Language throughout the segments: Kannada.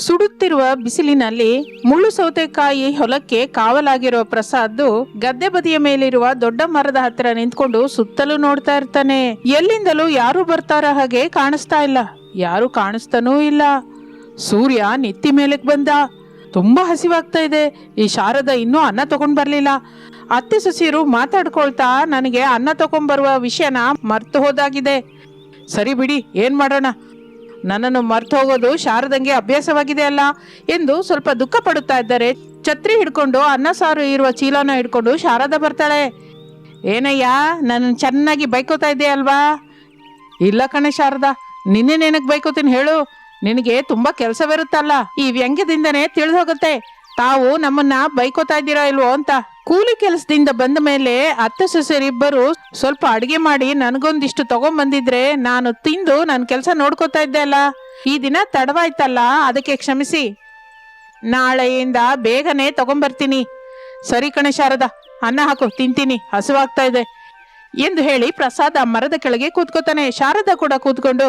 ಸುಡುತ್ತಿರುವ ಬಿಸಿಲಿನಲ್ಲಿ ಮುಳ್ಳು ಸೌತೆಕಾಯಿ ಹೊಲಕ್ಕೆ ಕಾವಲಾಗಿರುವ ಪ್ರಸಾದ್ ಗದ್ದೆ ಬದಿಯ ಮೇಲಿರುವ ದೊಡ್ಡ ಮರದ ಹತ್ತಿರ ನಿಂತ್ಕೊಂಡು ಸುತ್ತಲೂ ನೋಡ್ತಾ ಇರ್ತಾನೆ. ಎಲ್ಲಿಂದಲೂ ಯಾರು ಬರ್ತಾರ ಹಾಗೆ ಕಾಣಿಸ್ತಾ ಇಲ್ಲ. ಯಾರು ಕಾಣಿಸ್ತಾನೂ ಇಲ್ಲ. ಸೂರ್ಯ ನಿತ್ತಿ ಮೇಲಕ್ಕೆ ಬಂದ. ತುಂಬಾ ಹಸಿವಾಗ್ತಾ ಇದೆ. ಈ ಶಾರದ ಇನ್ನೂ ಅನ್ನ ತಗೊಂಡ್ ಬರ್ಲಿಲ್ಲ. ಅತ್ತೆ ಸೊಸೆಯರು ಮಾತಾಡ್ಕೊಳ್ತಾ ನನಗೆ ಅನ್ನ ತಗೊಂಡ್ಬರುವ ವಿಷಯನ ಮರ್ತು ಹೋದಾಗಿದೆ. ಸರಿ ಬಿಡಿ, ಏನ್ ಮಾಡೋಣ? ನನ್ನನ್ನು ಮರ್ತು ಹೋಗೋದು ಶಾರದಂಗೆ ಅಭ್ಯಾಸವಾಗಿದೆ ಅಲ್ಲ ಎಂದು ಸ್ವಲ್ಪ ದುಃಖ ಪಡುತ್ತಾ ಇದ್ದಾರೆ ಛತ್ರಿ ಹಿಡ್ಕೊಂಡು, ಅನ್ನ ಸಾರು ಇರುವ ಚೀಲನ ಹಿಡ್ಕೊಂಡು ಶಾರದ ಬರ್ತಾಳೆ. ಏನಯ್ಯ ನನ್ನ ಚೆನ್ನಾಗಿ ಬೈಕೋತಾ ಇದ್ದೆ ಅಲ್ವಾ? ಇಲ್ಲ ಕಣೆ ಶಾರದಾ, ನಿನ್ನೆ ನೆನಕ್ ಬೈಕೋತೀನಿ ಹೇಳು. ನಿನಗೆ ತುಂಬಾ ಕೆಲಸವಿರುತ್ತಲ್ಲ ಈ ವ್ಯಂಗ್ಯದಿಂದನೇ ತಿಳಿದು ಹೋಗುತ್ತೆ ತಾವು ನಮ್ಮನ್ನ ಬೈಕೋತಾ ಇದ್ದೀರಾ ಇಲ್ವೋ ಅಂತ. ಕೂಲಿ ಕೆಲಸದಿಂದ ಬಂದ ಮೇಲೆ ಅತ್ತೆ ಸೊಸೆರಿಬ್ಬರು ಸ್ವಲ್ಪ ಅಡಿಗೆ ಮಾಡಿ ನನಗೊಂದಿಷ್ಟು ತಗೊಂಬಂದಿದ್ರೆ ನಾನು ತಿಂದು ನನ್ನ ಕೆಲಸ ನೋಡ್ಕೋತಾ ಇದ್ದೆ ಅಲ್ಲ. ಈ ದಿನ ತಡವಾಯ್ತಲ್ಲ, ಅದಕ್ಕೆ ಕ್ಷಮಿಸಿ. ನಾಳೆಯಿಂದ ಬೇಗನೆ ತಗೊಂಬರ್ತೀನಿ. ಸರಿ ಕಣೆ ಶಾರದ, ಅನ್ನ ಹಾಕು, ತಿಂತೀನಿ, ಹಸುವಾಗ್ತಾ ಇದೆ ಎಂದು ಹೇಳಿ ಪ್ರಸಾದ ಮರದ ಕೆಳಗೆ ಕೂತ್ಕೋತಾನೆ. ಶಾರದ ಕೂಡ ಕೂತ್ಕೊಂಡು,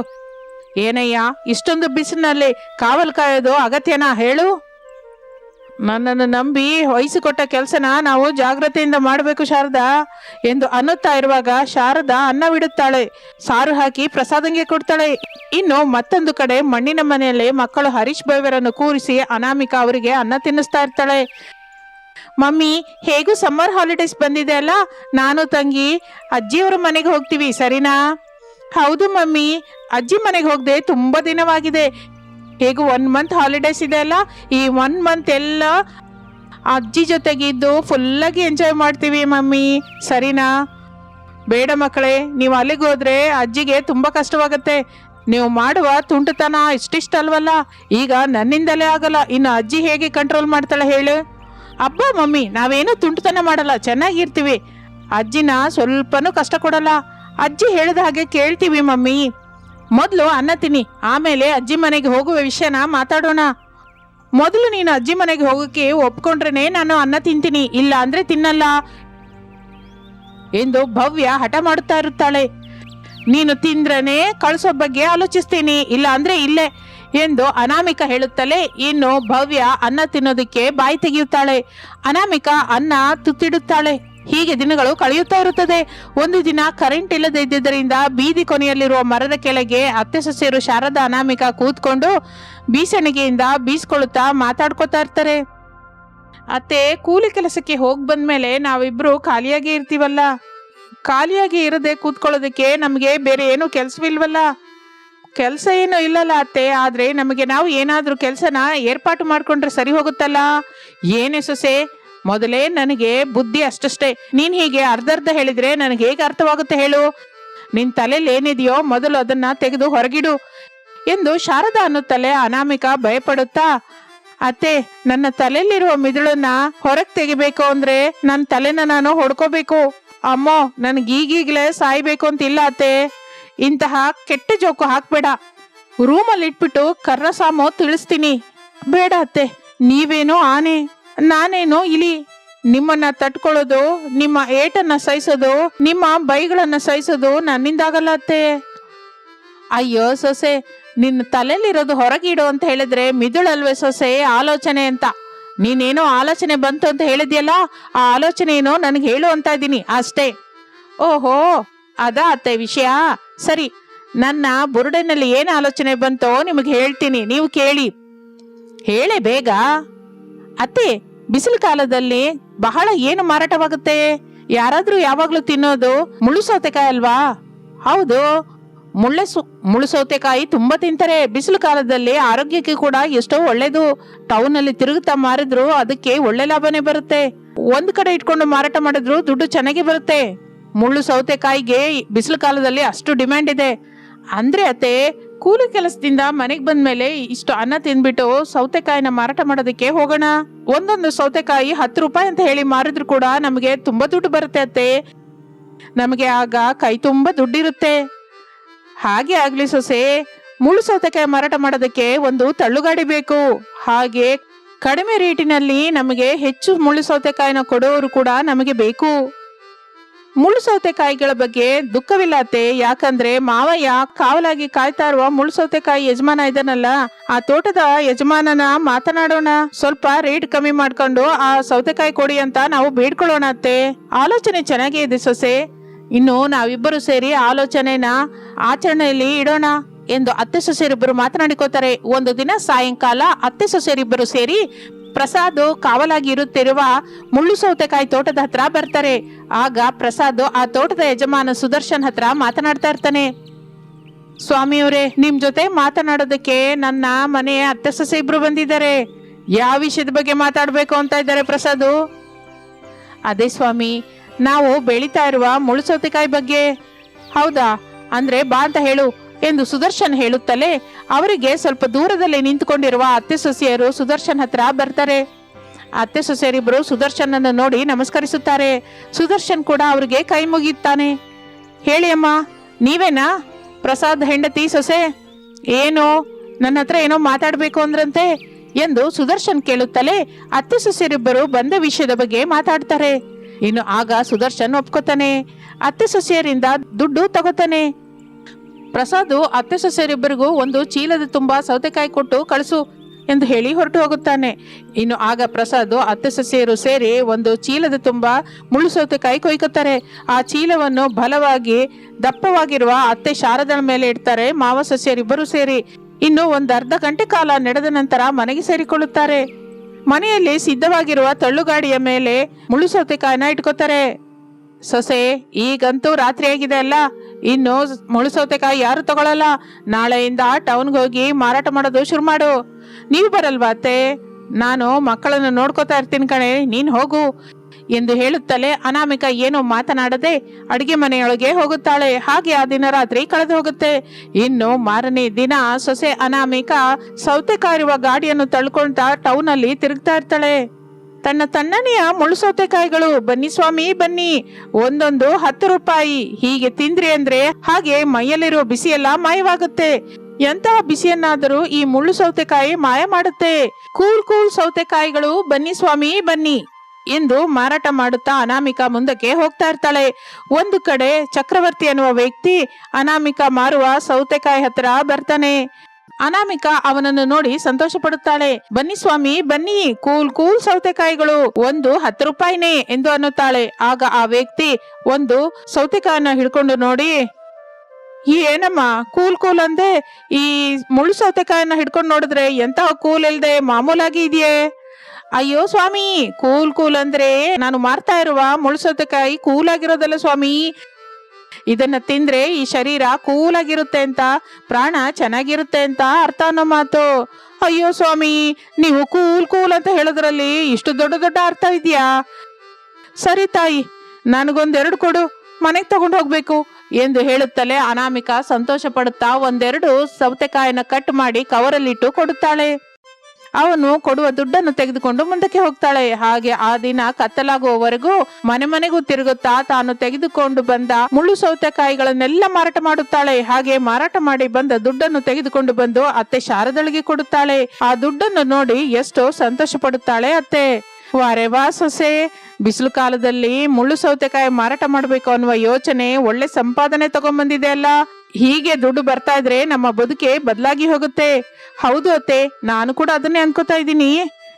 ಏನಯ್ಯ, ಇಷ್ಟೊಂದು ಬಿಸಿಲಿನಲ್ಲಿ ಕಾವಲು ಕಾಯೋದು ಅಗತ್ಯನಾ ಹೇಳು? ನನ್ನನ್ನು ನಂಬಿ ವಹಿಸಿಕೊಟ್ಟ ಕೆಲಸನ ನಾವು ಜಾಗ್ರತೆಯಿಂದ ಮಾಡಬೇಕು ಶಾರದಾ ಎಂದು ಅನ್ನುತ್ತಾ ಇರುವಾಗ ಶಾರದಾ ಅನ್ನವಿಡುತ್ತಾಳೆ ಸಾರು ಹಾಕಿ ಪ್ರಸಾದಂಗೆ ಕೊಡ್ತಾಳೆ. ಇನ್ನು ಮತ್ತೊಂದು ಕಡೆ ಮಣ್ಣಿನ ಮನೆಯಲ್ಲಿ ಮಕ್ಕಳು ಹರೀಶ್ ಬೈವರನ್ನು ಕೂರಿಸಿ ಅನಾಮಿಕಾ ಅವರಿಗೆ ಅನ್ನ ತಿನ್ನಿಸ್ತಾ ಇರ್ತಾಳೆ. ಮಮ್ಮಿ, ಹೇಗೂ ಸಮ್ಮರ್ ಹಾಲಿಡೇಸ್ ಬಂದಿದೆ ಅಲ್ಲ? ನಾನು, ತಂಗಿ, ಅಜ್ಜಿಯವರ ಮನೆಗೆ ಹೋಗ್ತೀವಿ, ಸರಿನಾ? ಹೌದು ಮಮ್ಮಿ, ಅಜ್ಜಿ ಮನೆಗೆ ಹೋಗದೆ ತುಂಬಾ ದಿನವಾಗಿದೆ. ಹೇಗೂ ಒನ್ ಮಂತ್ ಹಾಲಿಡೇಸ್ ಇದೆ ಅಲ್ಲ? ಈ ಒನ್ ಮಂತ್ ಎಲ್ಲ ಅಜ್ಜಿ ಜೊತೆಗಿದ್ದು ಫುಲ್ಲಾಗಿ ಎಂಜಾಯ್ ಮಾಡ್ತೀವಿ ಮಮ್ಮಿ. ಸರಿನಾ? ಬೇಡ ಮಕ್ಕಳೇ, ನೀವು ಅಲ್ಲಿಗೆ ಹೋದ್ರೆ ಅಜ್ಜಿಗೆ ತುಂಬಾ ಕಷ್ಟವಾಗುತ್ತೆ. ನೀವು ಮಾಡುವ ತುಂಟತನ ಇಷ್ಟಿಷ್ಟ ಅಲ್ವಲ್ಲ? ಈಗ ನನ್ನಿಂದಲೇ ಆಗಲ್ಲ. ಇನ್ನು ಅಜ್ಜಿ ಹೇಗೆ ಕಂಟ್ರೋಲ್ ಮಾಡ್ತಾಳೆ ಹೇಳು? ಅಬ್ಬ ಮಮ್ಮಿ, ನಾವೇನು ತುಂಟತನ ಮಾಡಲ್ಲ, ಚೆನ್ನಾಗಿರ್ತೀವಿ. ಅಜ್ಜಿನ ಸ್ವಲ್ಪನೂ ಕಷ್ಟ ಕೊಡಲ್ಲ. ಅಜ್ಜಿ ಹೇಳಿದ ಹಾಗೆ ಕೇಳ್ತೀವಿ ಮಮ್ಮಿ. ಮೊದಲು ಅನ್ನ ತಿನ್ನಿ, ಆಮೇಲೆ ಅಜ್ಜಿ ಮನೆಗೆ ಹೋಗುವ ವಿಷಯನ ಮಾತಾಡೋಣ. ಮೊದಲು ನೀನು ಅಜ್ಜಿ ಮನೆಗೆ ಹೋಗೋಕೆ ಒಪ್ಕೊಂಡ್ರೇನೆ ನಾನು ಅನ್ನ ತಿಂತೀನಿ, ಇಲ್ಲ ಅಂದ್ರೆ ತಿನ್ನಲ್ಲ. ಎಂದು ಭವ್ಯ ಹಠ ಮಾಡುತ್ತಾ ಇರುತ್ತಾಳೆ. ನೀನು ತಿಂದ್ರನೆ ಕಳಿಸೋ ಬಗ್ಗೆ ಆಲೋಚಿಸ್ತೀನಿ, ಇಲ್ಲ ಅಂದ್ರೆ ಇಲ್ಲೇ ಎಂದು ಅನಾಮಿಕ ಹೇಳುತ್ತಲೇ ಇನ್ನು ಭವ್ಯ ಅನ್ನ ತಿನ್ನೋದಕ್ಕೆ ಬಾಯಿ ತೆಗೆಯುತ್ತಾಳೆ. ಅನಾಮಿಕ ಅನ್ನ ತುತ್ತಿಡುತ್ತಾಳೆ. ಹೀಗೆ ದಿನಗಳು ಕಳೆಯುತ್ತಾ ಇರುತ್ತದೆ. ಒಂದು ದಿನ ಕರೆಂಟ್ ಇಲ್ಲದೆ ಇದ್ದಿದ್ದರಿಂದ ಬೀದಿ ಕೊನೆಯಲ್ಲಿರುವ ಮರದ ಕೆಳಗೆ ಅತ್ತೆ ಸೊಸೆಯರು ಶಾರದಾ ಅನಾಮಿಕ ಕೂತ್ಕೊಂಡು ಬೀಸಣಿಗೆಯಿಂದ ಬೀಸ್ಕೊಳ್ಳುತ್ತಾ ಮಾತಾಡ್ಕೊತಾ ಇರ್ತಾರೆ. ಅತ್ತೆ, ಕೂಲಿ ಕೆಲಸಕ್ಕೆ ಹೋಗಿ ಬಂದ್ಮೇಲೆ ನಾವಿಬ್ರು ಖಾಲಿಯಾಗಿ ಇರ್ತೀವಲ್ಲ. ಖಾಲಿಯಾಗಿ ಇರದೆ ಕೂತ್ಕೊಳ್ಳೋದಕ್ಕೆ ನಮಗೆ ಬೇರೆ ಏನು ಕೆಲಸವಿಲ್ವಲ್ಲ. ಕೆಲಸ ಏನು ಇಲ್ಲಲ್ಲ ಅತ್ತೆ, ಆದ್ರೆ ನಮಗೆ ನಾವು ಏನಾದರೂ ಕೆಲಸನ ಏರ್ಪಾಟು ಮಾಡ್ಕೊಂಡ್ರೆ ಸರಿ ಹೋಗುತ್ತಲ್ಲ? ಏನೇ ಸೊಸೆ ಮೊದಲೇ ನನಗೆ ಬುದ್ಧಿ ಅಷ್ಟಷ್ಟೇ. ನೀನ್ ಹೀಗೆ ಅರ್ಧರ್ಧ ಹೇಳಿದ್ರೆ ನನಗೆ ಹೇಗೆ ಅರ್ಥವಾಗುತ್ತೆ ಹೇಳು? ನಿನ್ ತಲೆಯಲ್ಲಿ ಏನಿದೆಯೋ ಮೊದಲು ಅದನ್ನ ತೆಗೆದು ಹೊರಗಿಡು ಎಂದು ಶಾರದಾ ಅನ್ನುತ್ತಲೇ ಅನಾಮಿಕ ಭಯಪಡುತ್ತಾ, ಅತ್ತೆ, ನನ್ನ ತಲೆಯಲ್ಲಿರುವ ಮಿದುಳನ್ನ ಹೊರಗ್ ತೆಗಿಬೇಕು ಅಂದ್ರೆ ನನ್ನ ತಲೆನ ನಾನು ಹೊಡ್ಕೋಬೇಕು. ಅಮ್ಮೋ, ನನ್ಗೆ ಈಗೀಗ್ಲೇ ಸಾಯ್ಬೇಕು ಅಂತ ಇಲ್ಲ ಅತ್ತೆ. ಇಂತಹ ಕೆಟ್ಟ ಜೋಕು ಹಾಕ್ಬೇಡ. ರೂಮಲ್ಲಿ ಇಟ್ಬಿಟ್ಟು ಕರ್ರಸಾಮೋ ತಿಳಿಸ್ತೀನಿ. ಬೇಡ ಅತ್ತೆ, ನೀವೇನೋ ಆನೆ. ನಾನೇನೋ ಇಲಿ ನಿಮ್ಮನ್ನ ತಟ್ಕೊಳ್ಳೋದು, ನಿಮ್ಮ ಏಟನ್ನ ಸಹಿಸೋದು, ನಿಮ್ಮ ಬೈಗಳನ್ನ ಸಹಿಸೋದು ನನ್ನಿಂದಾಗಲ್ಲ ಅತ್ತೆ ಅಯ್ಯೋ ಸೊಸೆ, ನಿನ್ನ ತಲೆಯಲ್ಲಿರೋದು ಹೊರಗಿಡು ಅಂತ ಹೇಳಿದ್ರೆ ಮಿದುಳಲ್ವೇ ಸೊಸೆ, ಆಲೋಚನೆ ಅಂತ. ನೀನೇನೋ ಆಲೋಚನೆ ಬಂತು ಅಂತ ಹೇಳಿದ್ಯಲ್ಲ, ಆ ಆಲೋಚನೆ ಏನೋ ನನಗೆ ಹೇಳು ಅಂತ ಇದ್ದೀನಿ, ಅಷ್ಟೇ. ಓಹೋ, ಅದಾ ಅತ್ತೆ ವಿಷಯ? ಸರಿ, ನನ್ನ ಬುರುಡೆನಲ್ಲಿ ಏನು ಆಲೋಚನೆ ಬಂತೋ ನಿಮಗೆ ಹೇಳ್ತೀನಿ, ನೀವು ಕೇಳಿ. ಹೇಳೇ ಬೇಗ. ಅತ್ತೆ, ಬಿಸಿಲು ಕಾಲದಲ್ಲಿ ಬಹಳ ಏನು ಮಾರಾಟವಾಗುತ್ತೆ? ಯಾರಾದ್ರೂ ಯಾವಾಗ್ಲೂ ತಿನ್ನೋದು ಮುಳ್ಳು ಸೌತೆಕಾಯಿ ಅಲ್ವಾ? ಹೌದು, ಮುಳ್ಳೆ ಮುಳ್ಳು ಸೌತೆಕಾಯಿ ತುಂಬಾ ತಿಂತಾರೆ. ಬಿಸಿಲು ಕಾಲದಲ್ಲಿ ಆರೋಗ್ಯಕ್ಕೆ ಕೂಡ ಎಷ್ಟೋ ಒಳ್ಳೇದು ಟೌನ್ ಅಲ್ಲಿ ತಿರುಗುತ್ತಾ ಮಾರಿದ್ರು ಅದಕ್ಕೆ ಒಳ್ಳೆ ಲಾಭನೇ ಬರುತ್ತೆ. ಒಂದ್ ಕಡೆ ಇಟ್ಕೊಂಡು ಮಾರಾಟ ಮಾಡಿದ್ರು ದುಡ್ಡು ಚೆನ್ನಾಗಿ ಬರುತ್ತೆ. ಮುಳ್ಳು ಸೌತೆಕಾಯಿಗೆ ಬಿಸಿಲು ಕಾಲದಲ್ಲಿ ಅಷ್ಟು ಡಿಮ್ಯಾಂಡ್ ಇದೆ. ಅಂದ್ರೆ ಅತ್ತೆ ಕೂಲಿ ಕೆಲಸದಿಂದ ಮನೆಗೆ ಬಂದ್ಮೇಲೆ ಇಷ್ಟು ಅನ್ನ ತಿಂದ್ಬಿಟ್ಟು ಸೌತೆಕಾಯಿನ ಮಾರಾಟ ಮಾಡೋದಕ್ಕೆ ಹೋಗೋಣ. ಒಂದೊಂದು ಸೌತೆಕಾಯಿ ಹತ್ತು ರೂಪಾಯಿ ಅಂತ ಹೇಳಿ ಮಾರಿದ್ರು ಕೂಡ ನಮಗೆ ತುಂಬಾ ದುಡ್ಡು ಬರುತ್ತೆ ಅತ್ತೆ. ನಮಗೆ ಆಗ ಕೈ ತುಂಬಾ ದುಡ್ಡಿರುತ್ತೆ. ಹಾಗೆ ಆಗ್ಲಿ ಸೊಸೆ, ಮುಳ್ಳು ಸೌತೆಕಾಯಿ ಮಾರಾಟ ಮಾಡೋದಕ್ಕೆ ಒಂದು ತಳ್ಳುಗಾಡಿ ಬೇಕು. ಹಾಗೆ ಕಡಿಮೆ ರೇಟಿನಲ್ಲಿ ನಮಗೆ ಹೆಚ್ಚು ಮುಳ್ಳು ಸೌತೆಕಾಯಿನ ಕೊಡೋರು ಕೂಡ ನಮಗೆ ಬೇಕು. ಮುಳ್ಳು ಸೌತೆಕಾಯಿಗಳ ಬಗ್ಗೆ ದುಃಖವಿಲ್ಲ ಅತ್ತೆ ಯಾಕಂದ್ರೆ ಮಾವಯ್ಯ ಕಾವಲಾಗಿ ಕಾಯ್ತಾ ಇರುವ ಮುಳ್ಳು ಸೌತೆಕಾಯಿ ಯಜಮಾನ ಇದನ್ನಲ್ಲ ಆ ತೋಟದ ಯಜಮಾನನ ಮಾತನಾಡೋಣ. ಸ್ವಲ್ಪ ರೇಟ್ ಕಮ್ಮಿ ಮಾಡ್ಕೊಂಡು ಆ ಸೌತೆಕಾಯಿ ಕೊಡಿ ಅಂತ ನಾವು ಬೇಡ್ಕೊಳ್ಳೋಣ ಅತ್ತೆ. ಆಲೋಚನೆ ಚೆನ್ನಾಗೇ ಇದೆ ಸೊಸೆ. ಇನ್ನು ನಾವಿಬ್ಬರು ಸೇರಿ ಆಲೋಚನೆನ ಆಚರಣೆಯಲ್ಲಿ ಇಡೋಣ ಎಂದು ಅತ್ತೆ ಸೊಸೆಯರಿಬ್ಬರು ಮಾತನಾಡಿಕೋತಾರೆ ಒಂದು ದಿನ ಸಾಯಂಕಾಲ ಅತ್ತೆ ಸೊಸೆಯರಿಬ್ಬರು ಸೇರಿ ಪ್ರಸಾದ್ ಕಾವಲಾಗಿ ಇರುತ್ತಿರುವ ಮುಳ್ಳು ಸೌತೆಕಾಯಿ ತೋಟದ ಹತ್ರ ಬರ್ತಾರೆ. ಆಗ ಪ್ರಸಾದ್ ಆ ತೋಟದ ಯಜಮಾನ ಸುದರ್ಶನ್ ಹತ್ರ ಮಾತನಾಡ್ತಾ ಇರ್ತಾನೆ. ಸ್ವಾಮಿಯವರೇ, ನಿಮ್ ಜೊತೆ ಮಾತನಾಡೋದಕ್ಕೆ ನನ್ನ ಮನೆಯ ಅತ್ತೆ ಸೊಸೆ ಇಬ್ರು ಬಂದಿದ್ದಾರೆ. ಯಾವ ವಿಷಯದ ಬಗ್ಗೆ ಮಾತಾಡ್ಬೇಕು ಅಂತ ಇದ್ದಾರೆ ಪ್ರಸಾದ್? ಅದೇ ಸ್ವಾಮಿ, ನಾವು ಬೆಳೀತಾ ಇರುವ ಮುಳ್ಳು ಸೌತೆಕಾಯಿ ಬಗ್ಗೆ. ಹೌದಾ? ಅಂದ್ರೆ ಬಾ ಅಂತ ಹೇಳು. ಎಂದು ಸುದರ್ಶನ್ ಹೇಳುತ್ತಲೇ, ಅವರಿಗೆ ಸ್ವಲ್ಪ ದೂರದಲ್ಲಿ ನಿಂತುಕೊಂಡಿರುವ ಅತ್ತೆ ಸೊಸೆಯರು ಸುದರ್ಶನ್ ಹತ್ರ ಬರ್ತಾರೆ. ಅತ್ತೆ ಸೊಸೆಯರಿಬ್ಬರು ಸುದರ್ಶನನ್ನು ನೋಡಿ ನಮಸ್ಕರಿಸುತ್ತಾರೆ. ಸುದರ್ಶನ್ ಕೂಡ ಅವರಿಗೆ ಕೈ ಮುಗಿಯುತ್ತಾನೆ. ಹೇಳಿ ಅಮ್ಮ, ನೀವೇನಾ? ಪ್ರಸಾದ್ ಹೆಂಡತಿ ಸೊಸೆ? ಏನು? ನನ್ನ ಹತ್ರ ಏನೋ ಮಾತಾಡಬೇಕು ಅಂದ್ರಂತೆ ಎಂದು ಸುದರ್ಶನ್ ಕೇಳುತ್ತಲೇ ಅತ್ತೆ ಸೊಸೆಯರಿಬ್ಬರು ಬಂದ ವಿಷಯದ ಬಗ್ಗೆ ಮಾತಾಡ್ತಾರೆ. ಇನ್ನು ಆಗ ಸುದರ್ಶನ್ ಒಪ್ಕೋತಾನೆ. ಅತ್ತೆ ಸೊಸೆಯರಿಂದ ದುಡ್ಡು ತಗೋತಾನೆ. ಪ್ರಸಾದ್ ಅತ್ತೆ ಸೊಸೆಯರಿಬ್ಬರಿಗೂ ಒಂದು ಚೀಲದ ತುಂಬಾ ಸೌತೆಕಾಯಿ ಕೊಟ್ಟು ಕಳಿಸು ಎಂದು ಹೇಳಿ ಹೊರಟು ಹೋಗುತ್ತಾನೆ. ಇನ್ನು ಆಗ ಪ್ರಸಾದ್ ಅತ್ತೆ ಸೊಸೆಯರು ಸೇರಿ ಒಂದು ಚೀಲದ ತುಂಬಾ ಮುಳ್ಳು ಸೌತೆಕಾಯಿ ಕೊಯ್ಕುತ್ತಾರೆ ಆ ಚೀಲವನ್ನು ಬಲವಾಗಿ ದಪ್ಪವಾಗಿರುವ ಅತ್ತೆ ಶಾರದಳ ಮೇಲೆ ಇಡ್ತಾರೆ. ಮಾವ ಸೊಸೆಯರಿಬ್ಬರು ಸೇರಿ ಇನ್ನು ಒಂದು ಅರ್ಧ ಗಂಟೆ ಕಾಲ ನಡೆದ ನಂತರ ಮನೆಗೆ ಸೇರಿಕೊಳ್ಳುತ್ತಾರೆ. ಮನೆಯಲ್ಲಿ ಸಿದ್ಧವಾಗಿರುವ ತಳ್ಳುಗಾಡಿಯ ಮೇಲೆ ಮುಳ್ಳು ಸೌತೆಕಾಯಿನ ಇಟ್ಕೋತಾರೆ. ಸೊಸೆ, ಈಗಂತೂ ರಾತ್ರಿ ಆಗಿದೆ ಅಲ್ಲ. ಇನ್ನು ಮುಳು ಸೌತೆಕಾಯಿ ಯಾರು ತಗೊಳಲ್ಲ. ನಾಳೆಯಿಂದ ಟೌನ್ಗೆ ಹೋಗಿ ಮಾರಾಟ ಮಾಡೋದು ಶುರು ಮಾಡು. ನೀವು ಬರಲ್ವಾ ಅತ್ತೆ? ನಾನು ಮಕ್ಕಳನ್ನು ನೋಡ್ಕೋತಾ ಇರ್ತೀನಿ ಕಣೆ, ನೀನು ಹೋಗು ಎಂದು ಹೇಳುತ್ತಲೇ ಅನಾಮಿಕ ಏನೋ ಮಾತನಾಡದೆ ಅಡಿಗೆ ಮನೆಯೊಳಗೆ ಹೋಗುತ್ತಾಳೆ. ಹಾಗೆ ಆ ದಿನ ರಾತ್ರಿ ಕಳೆದು ಹೋಗುತ್ತೆ. ಇನ್ನು ಮಾರನೇ ದಿನ ಸೊಸೆ ಅನಾಮಿಕ ಸೌತೆಕಾಯಿರುವ ಗಾಡಿಯನ್ನು ತಳ್ಕೊಳ್ತಾ ಟೌನ್ ಅಲ್ಲಿ ತಿರುಗ್ತಾ ಇರ್ತಾಳೆ. ತನ್ನ ತಣ್ಣನೆಯ ಮುಳ್ಳು ಸೌತೆಕಾಯಿಗಳು ಬನ್ನಿ ಸ್ವಾಮಿ, ಬನ್ನಿ, ಒಂದೊಂದು ಹತ್ತು ರೂಪಾಯಿ, ಹೀಗೆ ತಿಂದ್ರಿ ಅಂದ್ರೆ ಹಾಗೆ ಮೈಯಲ್ಲಿರೋ ಬಿಸಿ ಎಲ್ಲ ಮಾಯವಾಗುತ್ತೆ. ಎಂತಹ ಬಿಸಿಯನ್ನಾದರೂ ಈ ಮುಳ್ಳು ಸೌತೆಕಾಯಿ ಮಾಯ ಮಾಡುತ್ತೆ. ಕೂಲ್ ಕೂಲ್ ಸೌತೆಕಾಯಿಗಳು, ಬನ್ನಿ ಸ್ವಾಮಿ, ಬನ್ನಿ, ಎಂದು ಮಾರಾಟ ಮಾಡುತ್ತಾ ಅನಾಮಿಕಾ ಮುಂದಕ್ಕೆ ಹೋಗ್ತಾ ಇರ್ತಾಳೆ. ಒಂದು ಕಡೆ ಚಕ್ರವರ್ತಿ ಅನ್ನುವ ವ್ಯಕ್ತಿ ಅನಾಮಿಕ ಮಾರುವ ಸೌತೆಕಾಯಿ ಹತ್ರ ಬರ್ತಾನೆ. ಅನಾಮಿಕ ಅವನನ್ನು ನೋಡಿ ಸಂತೋಷ ಪಡುತ್ತಾಳೆ ಬನ್ನಿ ಸ್ವಾಮಿ, ಬನ್ನಿ. ಕೂಲ್ ಕೂಲ್ ಸೌತೆಕಾಯಿಗಳು. ಒಂದು ಹತ್ತು ರೂಪಾಯಿನೇ ಎಂದು ಅನ್ನುತ್ತಾಳೆ. ಆಗ ಆ ವ್ಯಕ್ತಿ ಒಂದು ಸೌತೆಕಾಯನ್ನ ಹಿಡ್ಕೊಂಡು ನೋಡಿ, ಏನಮ್ಮ, ಕೂಲ್ ಕೂಲ್ ಅಂದೆ? ಈ ಮುಳ್ಳು ಸೌತೆಕಾಯನ್ನ ಹಿಡ್ಕೊಂಡು ನೋಡಿದ್ರೆ ಎಂತಹ ಕೂಲ್ ಇಲ್ದೆ ಮಾಮೂಲಾಗಿ ಇದೆಯೇ? ಅಯ್ಯೋ ಸ್ವಾಮಿ, ಕೂಲ್ ಕೂಲ್ ಅಂದ್ರೆ ನಾನು ಮಾರ್ತಾ ಇರುವ ಮುಳ್ಳು ಸೌತೆಕಾಯಿ ಕೂಲ್ ಆಗಿರೋದಲ್ಲ ಸ್ವಾಮಿ. ಇದನ್ನ ತಿಂದ್ರೆ ಈ ಶರೀರ ಕೂಲ್ ಆಗಿರುತ್ತೆ ಅಂತ, ಪ್ರಾಣ ಚೆನ್ನಾಗಿರುತ್ತೆ ಅಂತ ಅರ್ಥ ಅನ್ನೋ ಮಾತು. ಅಯ್ಯೋ ಸ್ವಾಮಿ, ನೀವು ಕೂಲ್ ಕೂಲ್ ಅಂತ ಹೇಳೋದ್ರಲ್ಲಿ ಇಷ್ಟು ದೊಡ್ಡ ದೊಡ್ಡ ಅರ್ಥ ಇದೆಯಾ? ಸರಿ ತಾಯಿ, ನನಗೊಂದೆರಡು ಕೊಡು, ಮನೆಗೆ ತಗೊಂಡು ಹೋಗ್ಬೇಕು ಎಂದು ಹೇಳುತ್ತಲೇ ಅನಾಮಿಕ ಸಂತೋಷ ಪಡುತ್ತಾ ಒಂದೆರಡು ಸೌತೆಕಾಯಿನ ಕಟ್ ಮಾಡಿ ಕವರಲ್ಲಿಟ್ಟು ಕೊಡುತ್ತಾಳೆ. ಅವನು ಕೊಡುವ ದುಡ್ಡನ್ನು ತೆಗೆದುಕೊಂಡು ಮುಂದಕ್ಕೆ ಹೋಗ್ತಾಳೆ. ಹಾಗೆ ಆ ದಿನ ಕತ್ತಲಾಗುವವರೆಗೂ ಮನೆ ಮನೆಗೂ ತಿರುಗುತ್ತಾ ತಾನು ತೆಗೆದುಕೊಂಡು ಬಂದ ಮುಳ್ಳು ಸೌತೆಕಾಯಿಗಳನ್ನೆಲ್ಲ ಮಾರಾಟ ಮಾಡುತ್ತಾಳೆ. ಹಾಗೆ ಮಾರಾಟ ಮಾಡಿ ಬಂದ ದುಡ್ಡನ್ನು ತೆಗೆದುಕೊಂಡು ಬಂದು ಅತ್ತೆ ಶಾರದಳಿಗೆ ಕೊಡುತ್ತಾಳೆ. ಆ ದುಡ್ಡನ್ನು ನೋಡಿ ಎಷ್ಟೋ ಸಂತೋಷ ಪಡುತ್ತಾಳೆ ಅತ್ತೆ. ವಾರೆ ವಾ ಸೊಸೆ ಬಿಸಿಲು ಕಾಲದಲ್ಲಿ ಮುಳ್ಳು ಸೌತೆಕಾಯಿ ಮಾರಾಟ ಮಾಡಬೇಕು ಅನ್ನುವ ಯೋಚನೆ ಒಳ್ಳೆ ಸಂಪಾದನೆ ತಗೊಂಡ್ಬಂದಿದೆ ಅಲ್ಲ. ಹೀಗೆ ದುಡ್ಡು ಬರ್ತಾ ಇದ್ರೆ ನಮ್ಮ ಬದುಕೆ ಬದಲಾಗಿ ಹೋಗುತ್ತೆ. ಹೌದು ಅತ್ತೆ, ನಾನು ಕೂಡ ಅದನ್ನೇ ಅನ್ಕೋತಾ ಇದ್ದೀನಿ.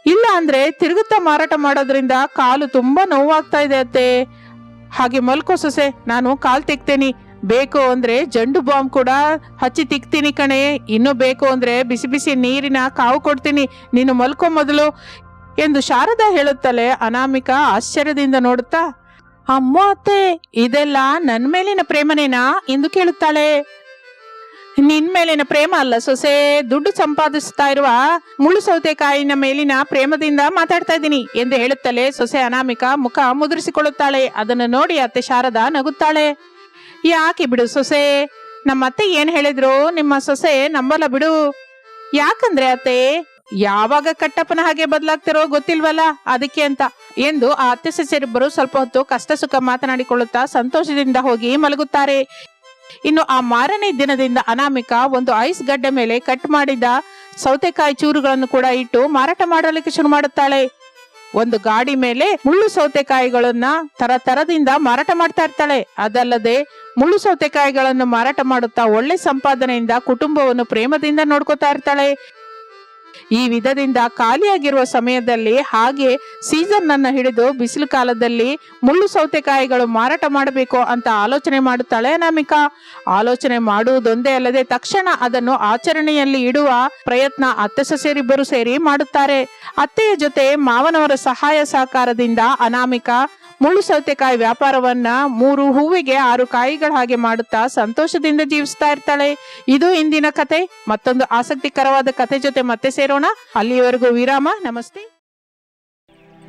ಇಲ್ಲ ಅಂದ್ರೆ ತಿರುಗುತ್ತಾ ಮಾರಾಟ ಮಾಡೋದ್ರಿಂದ ಕಾಲು ತುಂಬಾ ನೋವಾಗ್ತಾ ಇದೆ ಅತ್ತೆ. ಹಾಗೆ ಮಲ್ಕೋ ಸೊಸೆ, ನಾನು ಕಾಲ್ ತೆಗ್ತೇನೆ. ಬೇಕು ಅಂದ್ರೆ ಜಂಡು ಬಾಂಬ್ ಕೂಡ ಹಚ್ಚಿ ತಿಕ್ತೀನಿ ಕಣೆ. ಇನ್ನು ಬೇಕು ಅಂದ್ರೆ ಬಿಸಿ ಬಿಸಿ ನೀರಿನ ಕಾವು ಕೊಡ್ತೀನಿ. ನೀನು ಮಲ್ಕೋ ಮೊದಲು. ಎಂದು ಶಾರದಾ ಹೇಳುತ್ತಲೇ ಅನಾಮಿಕ ಆಶ್ಚರ್ಯದಿಂದ ನೋಡುತ್ತಾ ಅಮ್ಮ ಅತ್ತೆ ಇದೆಲ್ಲ ನನ್ ಮೇಲಿನ ಪ್ರೇಮನೇನಾ ಎಂದು ಕೇಳುತ್ತಾಳೆ. ನಿನ್ ಮೇಲಿನ ಪ್ರೇಮ ಅಲ್ಲ ಸೊಸೆ, ದುಡ್ಡು ಸಂಪಾದಿಸ್ತಾ ಇರುವ ಮುಳ್ಳು ಸೌತೆಕಾಯಿನ ಮೇಲಿನ ಪ್ರೇಮದಿಂದ ಮಾತಾಡ್ತಾ ಇದ್ದೀನಿ ಎಂದು ಹೇಳುತ್ತಲೇ ಸೊಸೆ ಅನಾಮಿಕ ಮುಖ ಮುದುರಿಸಿಕೊಳ್ಳುತ್ತಾಳೆ. ಅದನ್ನು ನೋಡಿ ಅತ್ತೆ ಶಾರದಾ ನಗುತ್ತಾಳೆ. ಯಾಕೆ ಬಿಡು ಸೊಸೆ ನಮ್ಮ ಅತ್ತೆ ಏನ್ ಹೇಳಿದ್ರು? ನಿಮ್ಮ ಸೊಸೆ ನಂಬಲ್ಲ ಬಿಡು. ಯಾಕಂದ್ರೆ ಅತ್ತೆ ಯಾವಾಗ ಕಟ್ಟಪ್ಪನ ಹಾಗೆ ಬದಲಾಗ್ತಿರೋ ಗೊತ್ತಿಲ್ವಲ್ಲ? ಅದಕ್ಕೆ ಅಂತ. ಎಂದು ಆ ಅತ್ತೆ ಸಸ್ಯರಿಬ್ಬರು ಸ್ವಲ್ಪ ಹೊತ್ತು ಕಷ್ಟ ಸುಖ ಮಾತನಾಡಿಕೊಳ್ಳುತ್ತಾ ಸಂತೋಷದಿಂದ ಹೋಗಿ ಮಲಗುತ್ತಾರೆ. ಇನ್ನು ಆ ಮಾರನೇ ದಿನದಿಂದ ಅನಾಮಿಕ ಒಂದು ಐಸ್ ಗಡ್ಡೆ ಮೇಲೆ ಕಟ್ ಮಾಡಿದ ಸೌತೆಕಾಯಿ ಚೂರುಗಳನ್ನು ಕೂಡ ಇಟ್ಟು ಮಾರಾಟ ಮಾಡಲಿಕ್ಕೆ ಶುರು ಮಾಡುತ್ತಾಳೆ. ಒಂದು ಗಾಡಿ ಮೇಲೆ ಮುಳ್ಳು ಸೌತೆಕಾಯಿಗಳನ್ನ ತರ ತರದಿಂದ ಮಾರಾಟ ಮಾಡ್ತಾ ಇರ್ತಾಳೆ. ಅದಲ್ಲದೆ ಮುಳ್ಳು ಸೌತೆಕಾಯಿಗಳನ್ನು ಮಾರಾಟ ಮಾಡುತ್ತಾ ಒಳ್ಳೆ ಸಂಪಾದನೆಯಿಂದ ಕುಟುಂಬವನ್ನು ಪ್ರೇಮದಿಂದ ನೋಡ್ಕೋತಾ ಇರ್ತಾಳೆ. ಈ ವಿಧದಿಂದ ಖಾಲಿಯಾಗಿರುವ ಸಮಯದಲ್ಲಿ ಹಾಗೆ ಸೀಸನ್ ಅನ್ನು ಹಿಡಿದು ಬಿಸಿಲು ಕಾಲದಲ್ಲಿ ಮುಳ್ಳು ಸೌತೆಕಾಯಿಗಳು ಮಾರಾಟ ಮಾಡಬೇಕು ಅಂತ ಆಲೋಚನೆ ಮಾಡುತ್ತಾಳೆ ಅನಾಮಿಕಾ. ಆಲೋಚನೆ ಮಾಡುವುದೊಂದೇ ಅಲ್ಲದೆ ತಕ್ಷಣ ಅದನ್ನು ಆಚರಣೆಯಲ್ಲಿ ಇಡುವ ಪ್ರಯತ್ನ ಅತ್ತೆ ಸೊಸೆಯರಿಬ್ಬರು ಸೇರಿ ಮಾಡುತ್ತಾರೆ. ಅತ್ತೆಯ ಜೊತೆ ಮಾವನವರ ಸಹಾಯ ಸಹಕಾರದಿಂದ ಅನಾಮಿಕಾ ಮುಳ್ಳು ಸೌತೆಕಾಯಿ ವ್ಯಾಪಾರವನ್ನ ಮೂರು ಹೂವಿಗೆ ಆರು ಕಾಯಿಗಳ ಹಾಗೆ ಮಾಡುತ್ತಾ ಸಂತೋಷದಿಂದ ಜೀವಿಸ್ತಾ ಇರ್ತಾಳೆ. ಇದು ಇಂದಿನ ಕತೆ. ಮತ್ತೊಂದು ಆಸಕ್ತಿಕರವಾದ ಕತೆ ಜೊತೆ ಮತ್ತೆ ಸೇರೋಣ. ಅಲ್ಲಿಯವರೆಗೂ ವಿರಾಮ. ನಮಸ್ತೆ.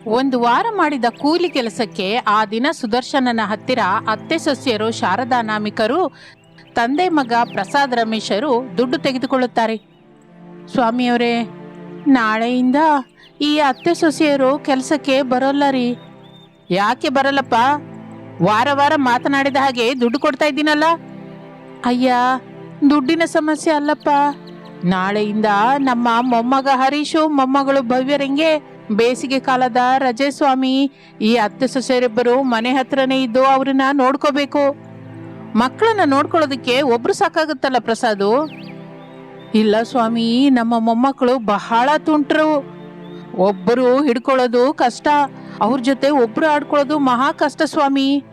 ಒಂದು ವಾರ ಮಾಡಿದ ಕೂಲಿ ಕೆಲಸಕ್ಕೆ ಆ ದಿನ ಸುದರ್ಶನನ ಹತ್ತಿರ ಅತ್ತೆ ಸೊಸೆಯರು ಶಾರದಾ ನಾಮಿಕರು, ತಂದೆ ಮಗ ಪ್ರಸಾದ್ ರಮೇಶರು ದುಡ್ಡು ತೆಗೆದುಕೊಳ್ಳುತ್ತಾರೆ. ಸ್ವಾಮಿಯವರೇ, ನಾಳೆಯಿಂದ ಈ ಅತ್ತೆ ಸೊಸೆಯರು ಕೆಲಸಕ್ಕೆ ಬರೋಲ್ಲ ರೀ. ಯಾಕೆ ಬರಲ್ಲಪ್ಪ? ವಾರ ವಾರ ಮಾತನಾಡಿದ ಹಾಗೆ ದುಡ್ಡು ಕೊಡ್ತಾ ಇದ್ದೀನಲ್ಲ? ಅಯ್ಯ, ದುಡ್ಡಿನ ಸಮಸ್ಯೆ ಅಲ್ಲಪ್ಪ. ನಾಳೆಯಿಂದ ನಮ್ಮ ಮೊಮ್ಮಗ ಹರೀಶು, ಮೊಮ್ಮಗಳು ಭವ್ಯರಂಗೆ ಬೇಸಿಗೆ ಕಾಲದ ರಜೆ ಸ್ವಾಮಿ ಈ ಅತ್ತೆ ಸೊಸೆಯರಿಬ್ಬರು ಮನೆ ಹತ್ರನೇ ಇದ್ದು ಅವ್ರನ್ನ ನೋಡ್ಕೋಬೇಕು. ಮಕ್ಕಳನ್ನ ನೋಡ್ಕೊಳ್ಳೋದಕ್ಕೆ ಒಬ್ರು ಸಾಕಾಗುತ್ತಲ್ಲ ಪ್ರಸಾದು? ಇಲ್ಲ ಸ್ವಾಮಿ, ನಮ್ಮ ಮೊಮ್ಮಕ್ಕಳು ಬಹಳ ತುಂಟ್ರು. ಒಬ್ಬರು ಹಿಡ್ಕೊಳ್ಳೋದು ಕಷ್ಟ. ಅವ್ರ ಜೊತೆ ಒಬ್ರು ಆಡ್ಕೊಳ್ಳೋದು ಮಹಾ ಕಷ್ಟ ಸ್ವಾಮಿ.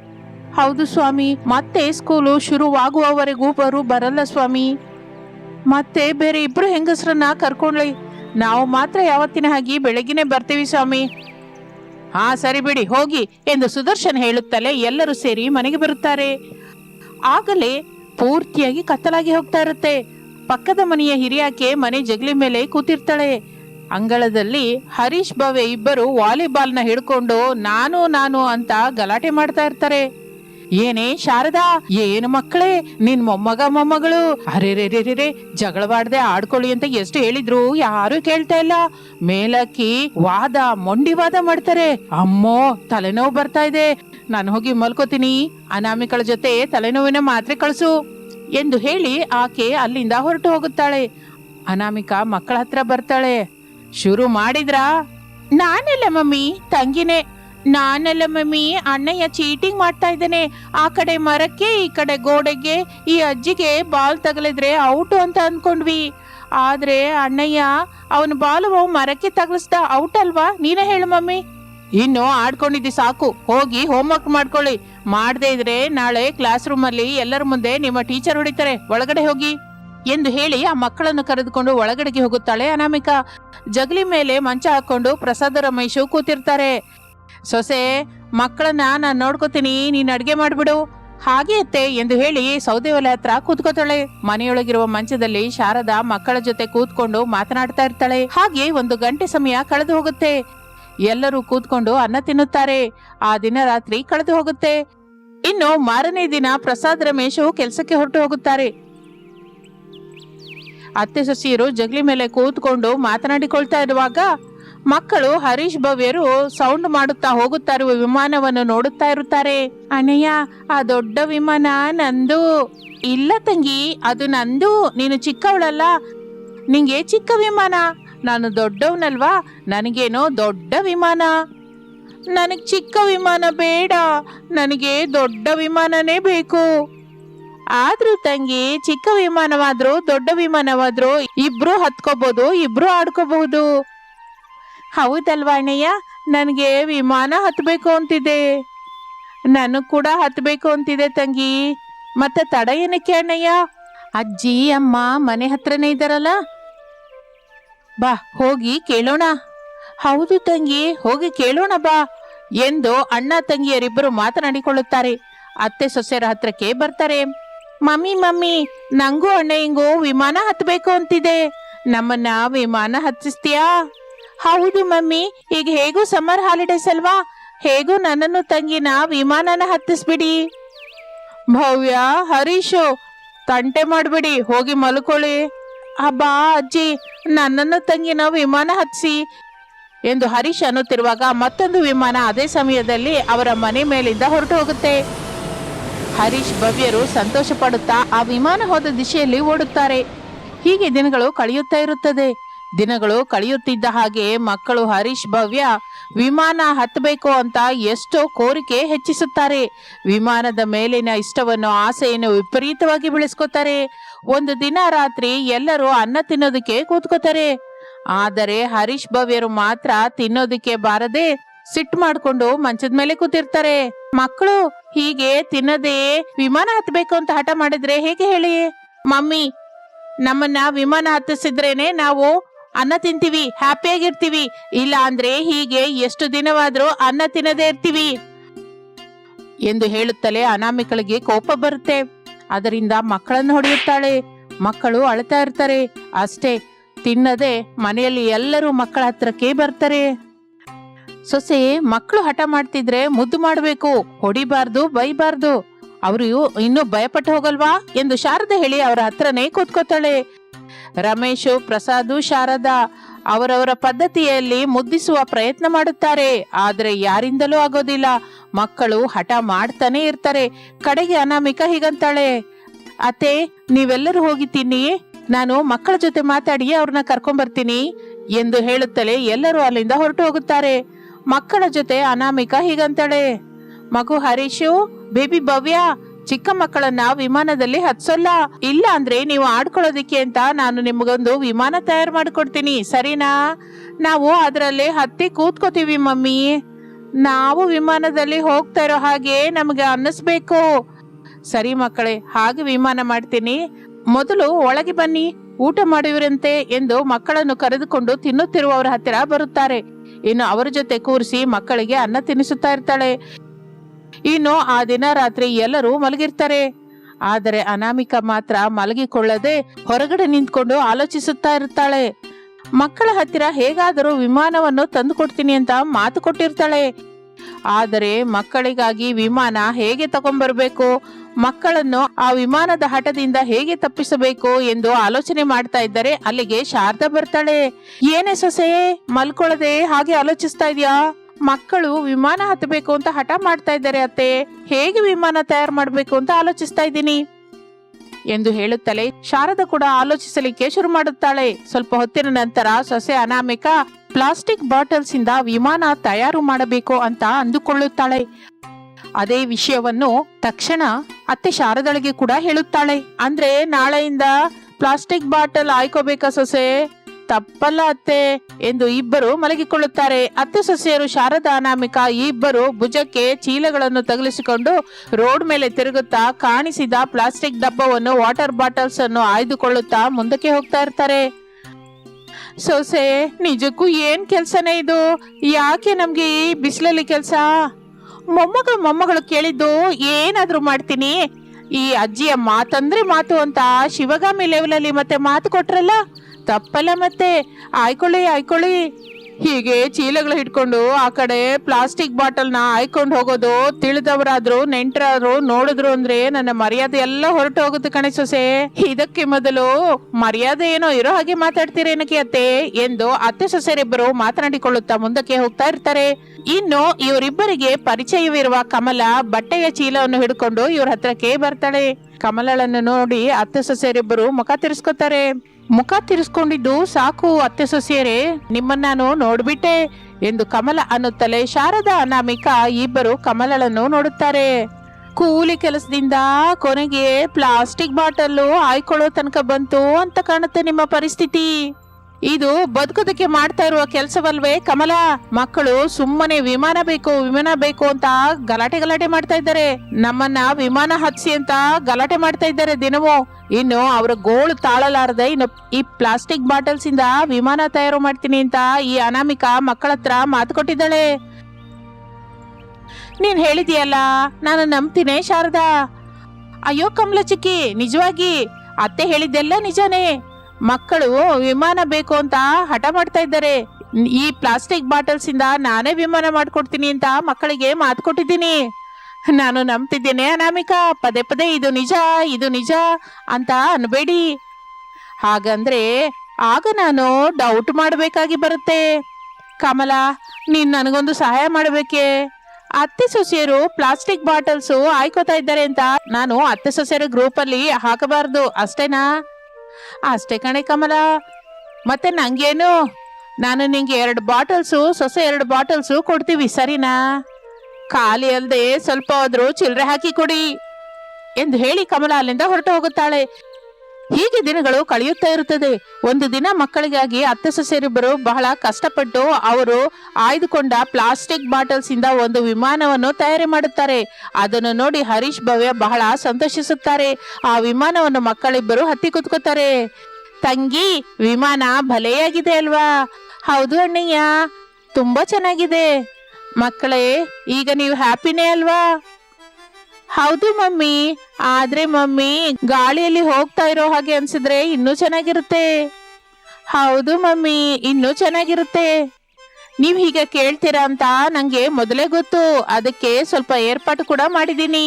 ಹೌದು ಸ್ವಾಮಿ, ಮತ್ತೆ ಸ್ಕೂಲು ಶುರುವಾಗುವವರೆಗೂ ಬರು, ಬರಲ್ಲ ಸ್ವಾಮಿ. ಮತ್ತೆ ಬೇರೆ ಇಬ್ರು ಹೆಂಗಸರನ್ನ ಕರ್ಕೊಂಡ್ಲಿ. ನಾವು ಮಾತ್ರ ಯಾವತ್ತಿನ ಹಾಗೆ ಬೆಳಗಿನೇ ಬರ್ತೀವಿ ಸ್ವಾಮಿ. ಹಾ, ಸರಿ ಬಿಡಿ, ಹೋಗಿ ಎಂದು ಸುದರ್ಶನ್ ಹೇಳುತ್ತಲೇ ಎಲ್ಲರೂ ಸೇರಿ ಮನೆಗೆ ಬರುತ್ತಾರೆ. ಆಗಲೇ ಪೂರ್ತಿಯಾಗಿ ಕತ್ತಲಾಗಿ ಹೋಗ್ತಾ ಇರುತ್ತೆ. ಪಕ್ಕದ ಮನೆಯ ಹಿರಿಯಾಕೆ ಮನೆ ಜಗಲಿ ಮೇಲೆ ಕೂತಿರ್ತಾಳೆ. ಅಂಗಳದಲ್ಲಿ ಹರೀಶ್ ಭವ್ಯ ಇಬ್ಬರು ವಾಲಿಬಾಲ್ನ ಹಿಡ್ಕೊಂಡು ನಾನು ನಾನು ಅಂತ ಗಲಾಟೆ ಮಾಡ್ತಾ ಇರ್ತಾರೆ. ಏನೇ ಶಾರದಾ, ಏನು ಮಕ್ಕಳೇ, ನಿನ್ ಮೊಮ್ಮಗ, ಮೊಮ್ಮಗಳು ಅರೆ ರೇ ರೇ ರೇ ಜಗಳವಾಡ್ದೆ ಆಡ್ಕೊಳ್ಳಿ ಅಂತ ಎಷ್ಟು ಹೇಳಿದ್ರು ಯಾರು ಕೇಳ್ತಾ ಇಲ್ಲ. ಮೇಲಕ್ಕಿ ವಾದ, ಮೊಂಡಿ ವಾದ ಮಾಡ್ತಾರೆ. ಅಮ್ಮೋ, ತಲೆನೋವು ಬರ್ತಾ ಇದೆ. ನಾನು ಹೋಗಿ ಮಲ್ಕೋತೀನಿ. ಅನಾಮಿಕಳ ಜೊತೆ ತಲೆನೋವಿನ ಮಾತ್ರೆ ಕಳಿಸು ಎಂದು ಹೇಳಿ ಆಕೆ ಅಲ್ಲಿಂದ ಹೊರಟು ಹೋಗುತ್ತಾಳೆ. ಅನಾಮಿಕಾ ಮಕ್ಕಳ ಹತ್ರ ಬರ್ತಾಳೆ. ಶುರು ಮಾಡಿದ್ರಾ? ನಾನಲ್ಲ ಮಮ್ಮಿ ತಂಗಿನೇ. ನಾನಲ್ಲ ಮಮ್ಮಿ ಅಣ್ಣಯ್ಯ ಚೀಟಿಂಗ್ ಮಾಡ್ತಾ ಇದ್ದಾನೆ. ಆ ಕಡೆ ಮರಕ್ಕೆ ಈ ಕಡೆ ಗೋಡೆಗೆ ಈ ಅಜ್ಜಿಗೆ ಬಾಲ್ ತಗಲಿದ್ರೆ ಔಟು ಅಂತ ಅನ್ಕೊಂಡ್ವಿ ಆದ್ರೆ ಅಣ್ಣಯ್ಯ ಅವನ ಬಾಲು ಮರಕ್ಕೆ ತಗಲಿಸ್ದ ಔಟ್ ಅಲ್ವಾ? ನೀನೇ ಹೇಳು ಮಮ್ಮಿ. ಇನ್ನು ಆಡ್ಕೊಂಡಿದ್ದಿ ಸಾಕು. ಹೋಗಿ ಹೋಮ್ವರ್ಕ್ ಮಾಡ್ಕೊಳ್ಳಿ. ಮಾಡದೇ ಇದ್ರೆ ನಾಳೆ ಕ್ಲಾಸ್ ರೂಮ್ ಅಲ್ಲಿ ಎಲ್ಲರ ಮುಂದೆ ನಿಮ್ಮ ಟೀಚರ್ ಹೊಡಿತಾರೆ. ಒಳಗಡೆ ಹೋಗಿ. ಎಂದು ಹೇಳಿ ಆ ಮಕ್ಕಳನ್ನು ಕರೆದುಕೊಂಡು ಒಳಗಡೆಗೆ ಹೋಗುತ್ತಾಳೆ. ಅನಾಮಿಕಾ ಜಗಲಿ ಮೇಲೆ ಮಂಚ ಹಾಕೊಂಡು ಪ್ರಸಾದ ರಮೇಶು ಕೂತಿರ್ತಾರೆ. ಸೊಸೆ, ಮಕ್ಕಳನ್ನ ನಾನು ನೋಡ್ಕೋತೀನಿ, ನೀನು ಅಡುಗೆ ಮಾಡ್ಬಿಡು. ಹಾಗೆ ಅತ್ತೆ ಎಂದು ಹೇಳಿ ಸೌದೆ ಒಲೆ ಹತ್ರ ಕೂತ್ಕೋತಾಳೆ. ಮನೆಯೊಳಗಿರುವ ಮಂಚದಲ್ಲಿ ಶಾರದಾ ಮಕ್ಕಳ ಜೊತೆ ಕೂತ್ಕೊಂಡು ಮಾತನಾಡ್ತಾ ಇರ್ತಾಳೆ. ಹಾಗೆ ಒಂದು ಗಂಟೆ ಸಮಯ ಕಳೆದು ಹೋಗುತ್ತೆ. ಎಲ್ಲರೂ ಕೂತ್ಕೊಂಡು ಅನ್ನ ತಿನ್ನುತ್ತಾರೆ. ಆ ದಿನ ರಾತ್ರಿ ಕಳೆದು ಹೋಗುತ್ತೆ. ಇನ್ನು ಮಾರನೇ ದಿನ ಪ್ರಸಾದ್ ರಮೇಶು ಕೆಲಸಕ್ಕೆ ಹೊರಟು ಹೋಗುತ್ತಾರೆ. ಅತ್ತೆ ಸೊಸೆಯರು ಜಗಲಿ ಮೇಲೆ ಕೂತ್ಕೊಂಡು ಮಾತನಾಡಿಕೊಳ್ತಾ ಇರುವಾಗ ಮಕ್ಕಳು ಹರೀಶ್ ಭವ್ಯರು ಸೌಂಡ್ ಮಾಡುತ್ತಾ ಹೋಗುತ್ತಾ ಇರುವ ವಿಮಾನವನ್ನು ನೋಡುತ್ತಾ ಇರುತ್ತಾರೆ. ಅಣ್ಣಯ್ಯ ಆ ದೊಡ್ಡ ವಿಮಾನ ನಂದು. ಇಲ್ಲ ತಂಗಿ, ಅದು ನಂದು. ನೀನು ಚಿಕ್ಕವಳಲ್ಲ. ನಿಂಗೆ ಚಿಕ್ಕ ವಿಮಾನ. ನಾನು ದೊಡ್ಡವನಲ್ವಾ? ನನಗೇನೋ ದೊಡ್ಡ ವಿಮಾನ. ನನಗೆ ಚಿಕ್ಕ ವಿಮಾನ ಬೇಡ. ನನಗೆ ದೊಡ್ಡ ವಿಮಾನನೇ ಬೇಕು. ಆದ್ರೂ ತಂಗಿ, ಚಿಕ್ಕ ವಿಮಾನವಾದ್ರೂ, ದೊಡ್ಡ ವಿಮಾನವಾದ್ರೂ ಇಬ್ರು ಹತ್ಕೋಬಹುದು ಇಬ್ರು ಆಡ್ಕೋಬಹುದು. ಹೌದಲ್ವಾ ಅಣ್ಣಯ್ಯ? ನನಗೆ ವಿಮಾನ ಹತ್ತಬೇಕು ಅಂತಿದೆ. ನನಗೆ ಕೂಡ ಹತ್ತಬೇಕು ಅಂತಿದೆ ತಂಗಿ. ಮತ್ತೆ ತಡ ಏನಕ್ಕೆ ಅಣ್ಣಯ್ಯ? ಅಜ್ಜಿ, ಅಮ್ಮ ಮನೆ ಹತ್ರನೇ ಇದ್ದಾರಲ್ಲ ಬಾ, ಹೋಗಿ ಕೇಳೋಣ. ಹೌದು ತಂಗಿ, ಹೋಗಿ ಕೇಳೋಣ ಬಾ ಎಂದು ಅಣ್ಣ ತಂಗಿಯರಿಬ್ಬರು ಮಾತನಾಡಿಕೊಳ್ಳುತ್ತಾರೆ. ಅತ್ತೆ, ಸೊಸೆಯರ ಹತ್ರಕ್ಕೆ ಬರ್ತಾರೆ. ಮಮ್ಮಿ ಮಮ್ಮಿ, ನಂಗೂ ಅಣ್ಣಯ್ಯಂಗೂ ವಿಮಾನ ಹತ್ತಬೇಕು ಅಂತಿದೆ. ನಮ್ಮನ್ನ ವಿಮಾನ ಹತ್ತಿಸ್ತೀಯಾ? ಹೌದು ಮಮ್ಮಿ, ಈಗ ಹೇಗೂ ಸಮ್ಮರ್ ಹಾಲಿಡೇಸ್ ಅಲ್ವಾ? ಹೇಗೂ ನನ್ನನ್ನು ತಂಗಿನ ವಿಮಾನನ ಹತ್ತಿಸ್ಬಿಡಿ. ಭವ್ಯ ಹರೀಶು, ತಂಟೆ ಮಾಡ್ಬಿಡಿ, ಹೋಗಿ ಮಲ್ಕೊಳ್ಳಿ. ಅಬ್ಬಾ ಅಜ್ಜಿ, ನನ್ನನ್ನು ತಂಗಿನ ವಿಮಾನ ಹತ್ತಿಸಿ ಎಂದು ಹರೀಶ್ ಅನ್ನುತ್ತಿರುವಾಗ ಮತ್ತೊಂದು ವಿಮಾನ ಅದೇ ಸಮಯದಲ್ಲಿ ಅವರ ಮನೆ ಮೇಲಿಂದ ಹೊರಟು ಹೋಗುತ್ತೆ. ಹರೀಶ್ ಭವ್ಯರು ಸಂತೋಷ ಆ ವಿಮಾನ ಹೋದ ದಿಶೆಯಲ್ಲಿ ಓಡುತ್ತಾರೆ. ಹೀಗೆ ದಿನಗಳು ಕಳೆಯುತ್ತಾ ಇರುತ್ತದೆ. ದಿನಗಳು ಕಳೆಯುತ್ತಿದ್ದ ಹಾಗೆ ಮಕ್ಕಳು ಹರೀಶ್ ಭವ್ಯ, ವಿಮಾನ ಹತ್ತಬೇಕು ಅಂತ ಎಷ್ಟೋ ಕೋರಿಕೆ ಹೆಚ್ಚಿಸುತ್ತಾರೆ. ವಿಮಾನದ ಮೇಲಿನ ಇಷ್ಟವನ್ನು ಆಸೆಯನ್ನು ವಿಪರೀತವಾಗಿ ಬೆಳೆಸ್ಕೋತಾರೆ. ಒಂದು ದಿನ ರಾತ್ರಿ ಎಲ್ಲರೂ ಅನ್ನ ತಿನ್ನೋದಕ್ಕೆ ಕೂತ್ಕೋತಾರೆ. ಆದರೆ ಹರೀಶ್ ಭವ್ಯರು ಮಾತ್ರ ತಿನ್ನೋದಕ್ಕೆ ಬಾರದೆ ಸಿಟ್ಟು ಮಾಡ್ಕೊಂಡು ಮಂಚದ ಮೇಲೆ ಕೂತಿರ್ತಾರೆ. ಮಕ್ಕಳು ಹೀಗೆ ತಿನ್ನದೇ ವಿಮಾನ ಹತ್ತಬೇಕು ಅಂತ ಹಠ ಮಾಡಿದ್ರೆ ಹೇಗೆ ಹೇಳಿ? ಮಮ್ಮಿ, ನಮ್ಮನ್ನ ವಿಮಾನ ಹತ್ತಿಸಿದ್ರೇನೆ ನಾವು ಅನ್ನ ತಿಂತೀವಿ, ಹ್ಯಾಪಿಯಾಗಿರ್ತೀವಿ. ಇಲ್ಲ ಅಂದ್ರೆ ಹೀಗೆ ಎಷ್ಟು ದಿನವಾದ್ರೂ ಅನ್ನ ತಿನ್ನದೇ ಇರ್ತೀವಿ ಎಂದು ಹೇಳುತ್ತಲೇ ಅನಾಮಿಕಳಿಗೆ ಕೋಪ ಬರುತ್ತೆ. ಅದರಿಂದ ಮಕ್ಕಳನ್ನು ಹೊಡೆಯುತ್ತಾಳೆ. ಮಕ್ಕಳು ಅಳ್ತಾ ಇರ್ತಾರೆ. ಅಷ್ಟೇ, ತಿನ್ನದೆ ಮನೆಯಲ್ಲಿ ಎಲ್ಲರೂ ಮಕ್ಕಳ ಹತ್ರಕ್ಕೆ ಬರ್ತಾರೆ. ಸೊಸೆ, ಮಕ್ಕಳು ಹಠ ಮಾಡ್ತಿದ್ರೆ ಮುದ್ದು ಮಾಡಬೇಕು, ಹೊಡಿಬಾರ್ದು, ಬೈಬಾರ್ದು. ಅವರು ಇನ್ನು ಭಯಪಟ್ಟು ಹೋಗಲ್ವಾ ಎಂದು ಶಾರದಾ ಹೇಳಿ ಅವರ ಹತ್ರನೇ ಕೂತ್ಕೋತಾಳೆ. ರಮೇಶು, ಪ್ರಸಾದು, ಶಾರದಾ ಅವರವರ ಪದ್ಧತಿಯಲ್ಲಿ ಮುದ್ದಿಸುವ ಪ್ರಯತ್ನ ಮಾಡುತ್ತಾರೆ. ಆದರೆ ಯಾರಿಂದಲೂ ಆಗೋದಿಲ್ಲ. ಮಕ್ಕಳು ಹಠ ಮಾಡ್ತಾನೆ ಇರ್ತಾರೆ. ಕಡೆಗೆ ಅನಾಮಿಕ ಹೀಗಂತಾಳೆ. ಅತ್ತೆ, ನೀವೆಲ್ಲರೂ ಹೋಗಿ ತಿನ್ನಿ ನಾನು ಮಕ್ಕಳ ಜೊತೆ ಮಾತಾಡಿ ಅವ್ರನ್ನ ಕರ್ಕೊಂಡ್ ಬರ್ತೀನಿ ಎಂದು ಹೇಳುತ್ತಲೇ ಎಲ್ಲರೂ ಅಲ್ಲಿಂದ ಹೊರಟು ಹೋಗುತ್ತಾರೆ. ಮಕ್ಕಳ ಜೊತೆ ಅನಾಮಿಕ ಹೀಗಂತಾಳೆ. ಮಗು ಹರೀಶು, ಬೇಬಿ ಭವ್ಯ, ಚಿಕ್ಕ ಮಕ್ಕಳನ್ನ ವಿಮಾನದಲ್ಲಿ ಹತ್ಸೋಲ್ಲ. ಇಲ್ಲ ಅಂದ್ರೆ ನೀವು ಆಡ್ಕೊಳ್ಳೋದಿಕ್ಕೆ ಅಂತ ನಾನು ನಿಮಗೊಂದು ವಿಮಾನ ತಯಾರು ಮಾಡಿಕೊಡ್ತೀನಿ, ಸರಿನಾ? ನಾವು ಅದರಲ್ಲಿ ಹತ್ತಿ ಕೂತ್ಕೋತೀವಿ ಮಮ್ಮಿ. ನಾವು ವಿಮಾನದಲ್ಲಿ ಹೋಗ್ತಾ ಇರೋ ಹಾಗೆ ನಮಗೆ ಅನ್ನಿಸ್ಬೇಕು. ಸರಿ ಮಕ್ಕಳೇ, ಹಾಗೆ ವಿಮಾನ ಮಾಡ್ತೀನಿ. ಮೊದಲು ಒಳಗೆ ಬನ್ನಿ, ಊಟ ಮಾಡುವಿರಂತೆ ಎಂದು ಮಕ್ಕಳನ್ನು ಕರೆದುಕೊಂಡು ತಿನ್ನುತ್ತಿರುವವರ ಹತ್ತಿರ ಬರುತ್ತಾರೆ. ಇನ್ನು ಅವರ ಜೊತೆ ಕೂರಿಸಿ ಮಕ್ಕಳಿಗೆ ಅನ್ನ ತಿನ್ನಿಸುತ್ತಾ ಇರ್ತಾಳೆ. ಇನ್ನು ಆ ದಿನ ರಾತ್ರಿ ಎಲ್ಲರೂ ಮಲಗಿರ್ತಾರೆ. ಆದರೆ ಅನಾಮಿಕ ಮಾತ್ರ ಮಲಗಿಕೊಳ್ಳದೆ ಹೊರಗಡೆ ನಿಂತ್ಕೊಂಡು ಆಲೋಚಿಸುತ್ತಾ ಇರ್ತಾಳೆ. ಮಕ್ಕಳ ಹತ್ತಿರ ಹೇಗಾದರೂ ವಿಮಾನವನ್ನು ತಂದು ಕೊಡ್ತೀನಿ ಅಂತ ಮಾತು ಕೊಟ್ಟಿರ್ತಾಳೆ. ಆದರೆ ಮಕ್ಕಳಿಗಾಗಿ ವಿಮಾನ ಹೇಗೆ ತಗೊಂಡ್ಬರ್ಬೇಕು? ಮಕ್ಕಳನ್ನು ಆ ವಿಮಾನದ ಹಠದಿಂದ ಹೇಗೆ ತಪ್ಪಿಸಬೇಕು ಎಂದು ಆಲೋಚನೆ ಮಾಡ್ತಾ ಇದ್ದರೆ ಅಲ್ಲಿಗೆ ಶಾರದಾ ಬರ್ತಾಳೆ. ಏನೇ ಸೊಸೆ, ಮಲ್ಕೊಳ್ಳದೆ ಹಾಗೆ ಆಲೋಚಿಸ್ತಾ ಇದೀಯಾ? ಮಕ್ಕಳು ವಿಮಾನ ಹತ್ತಬೇಕು ಅಂತ ಹಠ ಮಾಡ್ತಾ ಇದ್ದಾರೆ ಅತ್ತೆ. ಹೇಗೆ ವಿಮಾನ ತಯಾರು ಮಾಡಬೇಕು ಅಂತ ಆಲೋಚಿಸ್ತಾ ಇದ್ದೀನಿ. ಎಂದು ಹೇಳುತ್ತಲೇ ಶಾರದ ಕೂಡ ಆಲೋಚಿಸಲಿಕ್ಕೆ ಶುರು ಮಾಡುತ್ತಾಳೆ. ಸ್ವಲ್ಪ ಹೊತ್ತಿನ ನಂತರ ಸೊಸೆ ಅನಾಮಿಕ ಪ್ಲಾಸ್ಟಿಕ್ ಬಾಟಲ್ಸ್ ಇಂದ ವಿಮಾನ ತಯಾರು ಮಾಡಬೇಕು ಅಂತ ಅಂದುಕೊಳ್ಳುತ್ತಾಳೆ. ಅದೇ ವಿಷಯವನ್ನು ತಕ್ಷಣ ಅತ್ತೆ ಶಾರದಳಿಗೆ ಕೂಡ ಹೇಳುತ್ತಾಳೆ. ಅಂದ್ರೆ ನಾಳೆಯಿಂದ ಪ್ಲಾಸ್ಟಿಕ್ ಬಾಟಲ್ ಆಯ್ಕೋಬೇಕಾ ಸೊಸೆ? ತಪ್ಪಲ್ಲ ಅತ್ತೆ ಎಂದು ಇಬ್ಬರು ಮಲಗಿಕೊಳ್ಳುತ್ತಾರೆ. ಅತ್ತೆ ಸೊಸೆಯರು ಶಾರದಾ ಅನಾಮಿಕ ಇಬ್ಬರು ಭುಜಕ್ಕೆ ಚೀಲಗಳನ್ನು ತಗಲಿಸಿಕೊಂಡು ರೋಡ್ ಮೇಲೆ ತಿರುಗುತ್ತಾ ಕಾಣಿಸಿದ ಪ್ಲಾಸ್ಟಿಕ್ ಡಬ್ಬವನ್ನು ವಾಟರ್ ಬಾಟಲ್ಸ್ ಅನ್ನು ಆಯ್ದುಕೊಳ್ಳುತ್ತಾ ಮುಂದಕ್ಕೆ ಹೋಗ್ತಾ ಇರ್ತಾರೆ. ಸೊಸೆ, ನಿಜಕ್ಕೂ ಏನ್ ಕೆಲ್ಸನೇ ಇದು? ಯಾಕೆ ನಮ್ಗೆ ಈ ಬಿಸಿಲಲ್ಲಿ ಕೆಲ್ಸ? ಮೊಮ್ಮಗ ಮೊಮ್ಮಗಳು ಕೇಳಿದ್ದು, ಏನಾದ್ರೂ ಮಾಡ್ತೀನಿ. ಈ ಅಜ್ಜಿಯ ಮಾತಂದ್ರೆ ಮಾತು ಅಂತ ಶಿವಗಾಮಿ ಲೆವೆಲಲ್ಲಿ ಮತ್ತೆ ಮಾತು ಕೊಟ್ರಲ್ಲ? ತಪ್ಪಲ್ಲ ಮತ್ತೆ. ಆಯ್ಕೊಳ್ಳಿ ಆಯ್ಕೊಳ್ಳಿ. ಹೀಗೆ ಚೀಲಗಳು ಹಿಡ್ಕೊಂಡು ಆ ಕಡೆ ಪ್ಲಾಸ್ಟಿಕ್ ಬಾಟಲ್ನ ಆಯ್ಕೊಂಡು ಹೋಗೋದು ತಿಳಿದವರಾದ್ರು, ನೆಂಟರಾದ್ರು ನೋಡಿದ್ರು ಅಂದ್ರೆ ನನ್ನ ಮರ್ಯಾದೆ ಎಲ್ಲ ಹೊರಟು ಹೋಗುತ್ತೆ ಕಣೆ ಸೊಸೆ. ಇದಕ್ಕೆ ಮೊದಲು ಮರ್ಯಾದೆ ಏನೋ ಇರೋ ಹಾಗೆ ಮಾತಾಡ್ತೀರೇನಕ್ಕೆ ಅತ್ತೆ ಎಂದು ಅತ್ತೆ ಸೊಸೆರಿಬ್ಬರು ಮಾತನಾಡಿಕೊಳ್ಳುತ್ತಾ ಮುಂದಕ್ಕೆ ಹೋಗ್ತಾ ಇರ್ತಾರೆ. ಇನ್ನು ಇವರಿಬ್ಬರಿಗೆ ಪರಿಚಯವಿರುವ ಕಮಲ ಬಟ್ಟೆಯ ಚೀಲವನ್ನು ಹಿಡ್ಕೊಂಡು ಇವ್ರ ಹತ್ರಕ್ಕೆ ಬರ್ತಾಳೆ. ಕಮಲಳನ್ನು ನೋಡಿ ಅತ್ತೆ ಸೊಸೆರಿಬ್ಬರು ಮುಖ ತಿರ್ಸ್ಕೊತಾರೆ. ಮುಖ ತಿರ್ಸ್ಕೊಂಡಿದ್ದು, ಸಾಕು ಅತ್ತೆ ಸೊಸೆಯರೇ, ನಿಮ್ಮನ್ನ ನಾನು ನೋಡ್ಬಿಟ್ಟೆ ಎಂದು ಕಮಲ ಅನ್ನುತ್ತಲೇ ಶಾರದಾ ಅನಾಮಿಕ ಇಬ್ಬರು ಕಮಲಳನ್ನು ನೋಡುತ್ತಾರೆ. ಕೂಲಿ ಕೆಲಸದಿಂದ ಕೊನೆಗೆ ಪ್ಲಾಸ್ಟಿಕ್ ಬಾಟಲ್ಲು ಆಯ್ಕೊಳ್ಳೋ ತನಕ ಬಂತು ಅಂತ ಕಾಣುತ್ತೆ ನಿಮ್ಮ ಪರಿಸ್ಥಿತಿ. ಇದು ಬದುಕೋದಕ್ಕೆ ಮಾಡ್ತಾ ಇರುವ ಕೆಲಸವಲ್ವೇ? ಕಮಲ, ಮಕ್ಕಳು ಸುಮ್ಮನೆ ವಿಮಾನ ಬೇಕು ವಿಮಾನ ಬೇಕು ಅಂತ ಗಲಾಟೆ ಗಲಾಟೆ ಮಾಡ್ತಾ ಇದ್ದಾರೆ. ನಮ್ಮನ್ನ ವಿಮಾನ ಹತ್ಸಿ ಅಂತ ಗಲಾಟೆ ಮಾಡ್ತಾ ಇದ್ದಾರೆ ದಿನವೂ. ಇನ್ನು ಅವರ ಗೋಳು ತಾಳಲಾರದೆ ಇನ್ನು ಈ ಪ್ಲಾಸ್ಟಿಕ್ ಬಾಟಲ್ಸ್ ಇಂದ ವಿಮಾನ ತಯಾರು ಮಾಡ್ತೀನಿ ಅಂತ ಈ ಅನಾಮಿಕ ಮಕ್ಕಳ ಹತ್ರ ಮಾತು ಕೊಟ್ಟಿದ್ದಾಳೆ. ನೀನ್ ಹೇಳಿದೀಯಲ್ಲ, ನಾನು ನಂಬ್ತೀನಿ ಶಾರದಾ? ಅಯ್ಯೋ ಕಮಲ ಚಿಕ್ಕಿ, ನಿಜವಾಗಿ? ಅತ್ತೆ ಹೇಳಿದ್ದೆಲ್ಲ ನಿಜಾನೇ. ಮಕ್ಕಳು, ವಿಮಾನ ಬೇಕು ಅಂತ ಹಠ ಮಾಡ್ತಾ ಇದ್ದಾರೆ. ಈ ಪ್ಲಾಸ್ಟಿಕ್ ಬಾಟಲ್ಸ್ ಇಂದ ನಾನೇ ವಿಮಾನ ಮಾಡ್ಕೊಡ್ತೀನಿ ಅಂತ ಮಕ್ಕಳಿಗೆ ಮಾತು ಕೊಟ್ಟಿದ್ದೀನಿ. ನಾನು ನಂಬ್ತಿದ್ದೇನೆ ಅನಾಮಿಕಾ, ಪದೇ ಪದೇ ಇದು ನಿಜ ಇದು ನಿಜ ಅಂತ ಅನ್ಬೇಡಿ. ಹಾಗಂದ್ರೆ ಆಗ ನಾನು ಡೌಟ್ ಮಾಡಬೇಕಾಗಿ ಬರುತ್ತೆ. ಕಮಲ, ನೀನ್ ನನಗೊಂದು ಸಹಾಯ ಮಾಡಬೇಕೆ? ಅತ್ತೆ ಸೊಸೆಯರು ಪ್ಲಾಸ್ಟಿಕ್ ಬಾಟಲ್ಸ್ ಆಯ್ಕೋತಾ ಇದ್ದಾರೆ ಅಂತ ನಾನು ಅತ್ತೆ ಸೊಸೆಯರ ಗ್ರೂಪ್ ಅಲ್ಲಿ ಹಾಕಬಾರ್ದು, ಅಷ್ಟೇನಾ? ಅಷ್ಟೇ ಕಣೆ ಕಮಲ. ಮತ್ತೆ ನಂಗೇನು? ನಾನು ನಿಂಗೆ ಎರಡು ಬಾಟಲ್ಸು, ಸೊಸೆ ಎರಡು ಬಾಟಲ್ಸು ಕೊಡ್ತೀವಿ, ಸರಿನಾ? ಖಾಲಿ ಅಲ್ಲದೆ ಸ್ವಲ್ಪ ಆದರೂ ಚಿಲ್ಲರೆ ಹಾಕಿ ಕೊಡಿ. ಎಂದು ಹೇಳಿ ಕಮಲ ಅಲ್ಲಿಂದ ಹೊರಟು ಹೋಗುತ್ತಾಳೆ. ಹೀಗೆ ದಿನಗಳು ಕಳೆಯುತ್ತಾ ಇರುತ್ತದೆ. ಒಂದು ದಿನ ಮಕ್ಕಳಿಗಾಗಿ ಅತ್ತೆ ಸೊಸೆಯರಿಬ್ಬರು ಬಹಳ ಕಷ್ಟಪಟ್ಟು ಅವರು ಆಯ್ದುಕೊಂಡ ಪ್ಲಾಸ್ಟಿಕ್ ಬಾಟಲ್ಸ್ ಇಂದ ಒಂದು ವಿಮಾನವನ್ನು ತಯಾರಿ ಮಾಡುತ್ತಾರೆ. ಅದನ್ನು ನೋಡಿ ಹರೀಶ್ ಭವ್ಯ ಬಹಳ ಸಂತೋಷಿಸುತ್ತಾರೆ. ಆ ವಿಮಾನವನ್ನು ಮಕ್ಕಳಿಬ್ಬರು ಹತ್ತಿ ಕೂತ್ಕೋತಾರೆ. ತಂಗಿ, ವಿಮಾನ ಭಲೆಯಾಗಿದೆ ಅಲ್ವಾ? ಹೌದು ಅಣ್ಣಯ್ಯ, ತುಂಬಾ ಚೆನ್ನಾಗಿದೆ. ಮಕ್ಕಳೇ, ಈಗ ನೀವು ಹ್ಯಾಪಿನೇ ಅಲ್ವಾ? ಹೌದು ಮಮ್ಮಿ. ಆದ್ರೆ ಮಮ್ಮಿ, ಗಾಳಿಯಲ್ಲಿ ಹೋಗ್ತಾ ಇರೋ ಹಾಗೆ ಅನ್ಸಿದ್ರೆ ಇನ್ನೂ ಚೆನ್ನಾಗಿರುತ್ತೆ. ಹೌದು ಮಮ್ಮಿ, ಇನ್ನೂ ಚೆನ್ನಾಗಿರುತ್ತೆ. ನೀವು ಹೀಗೆ ಕೇಳ್ತೀರಾ ಅಂತ ನಂಗೆ ಮೊದಲೇ ಗೊತ್ತು. ಅದಕ್ಕೆ ಸ್ವಲ್ಪ ಏರ್ಪಾಟು ಕೂಡ ಮಾಡಿದ್ದೀನಿ.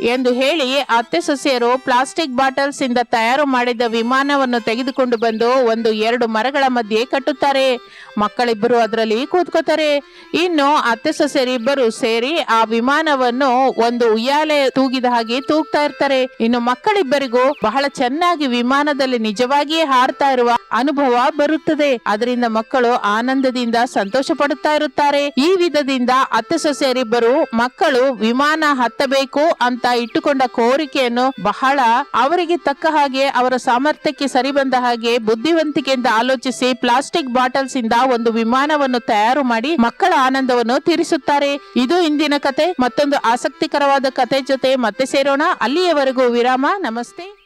ಎಂದು ಹೇಳಿ ಅತ್ತೆ ಸೊಸೆಯರು ಪ್ಲಾಸ್ಟಿಕ್ ಬಾಟಲ್ಸ್ ಇಂದ ತಯಾರು ಮಾಡಿದ ವಿಮಾನವನ್ನು ತೆಗೆದುಕೊಂಡು ಬಂದು ಒಂದು ಎರಡು ಮರಗಳ ಮಧ್ಯೆ ಕಟ್ಟುತ್ತಾರೆ. ಮಕ್ಕಳಿಬ್ಬರು ಅದರಲ್ಲಿ ಕೂತ್ಕೋತಾರೆ. ಇನ್ನು ಅತ್ತೆ ಸೊಸೆಯರಿಬ್ಬರು ಸೇರಿ ಆ ವಿಮಾನವನ್ನು ಒಂದು ಉಯ್ಯಾಲೆ ತೂಗಿದ ಹಾಗೆ ತೂಗ್ತಾ ಇರ್ತಾರೆ. ಇನ್ನು ಮಕ್ಕಳಿಬ್ಬರಿಗೂ ಬಹಳ ಚೆನ್ನಾಗಿ ವಿಮಾನದಲ್ಲಿ ನಿಜವಾಗಿಯೇ ಹಾರ್ತಾ ಇರುವ ಅನುಭವ ಬರುತ್ತದೆ. ಅದರಿಂದ ಮಕ್ಕಳು ಆನಂದದಿಂದ ಸಂತೋಷ ಪಡುತ್ತಾ ಇರುತ್ತಾರೆ. ಈ ವಿಧದಿಂದ ಅತ್ತೆ ಸೊಸೆಯರಿಬ್ಬರು ಮಕ್ಕಳು ವಿಮಾನ ಹತ್ತಬೇಕು ಅಂತ ಇಟ್ಟುಕೊಂಡ ಕೋರಿಕೆಯನ್ನು ಬಹಳ ಅವರಿಗೆ ತಕ್ಕ ಹಾಗೆ ಅವರ ಸಾಮರ್ಥ್ಯಕ್ಕೆ ಸರಿ ಬಂದ ಹಾಗೆ ಬುದ್ಧಿವಂತಿಕೆಯಿಂದ ಆಲೋಚಿಸಿ ಪ್ಲಾಸ್ಟಿಕ್ ಬಾಟಲ್ಸ್ ಇಂದ ಒಂದು ವಿಮಾನವನ್ನು ತಯಾರು ಮಾಡಿ ಮಕ್ಕಳ ಆನಂದವನ್ನು ತೀರಿಸುತ್ತಾರೆ. ಇದು ಇಂದಿನ ಕತೆ. ಮತ್ತೊಂದು ಆಸಕ್ತಿಕರವಾದ ಕತೆ ಜೊತೆ ಮತ್ತೆ ಸೇರೋಣ. ಅಲ್ಲಿಯವರೆಗೂ ವಿರಾಮ. ನಮಸ್ತೆ.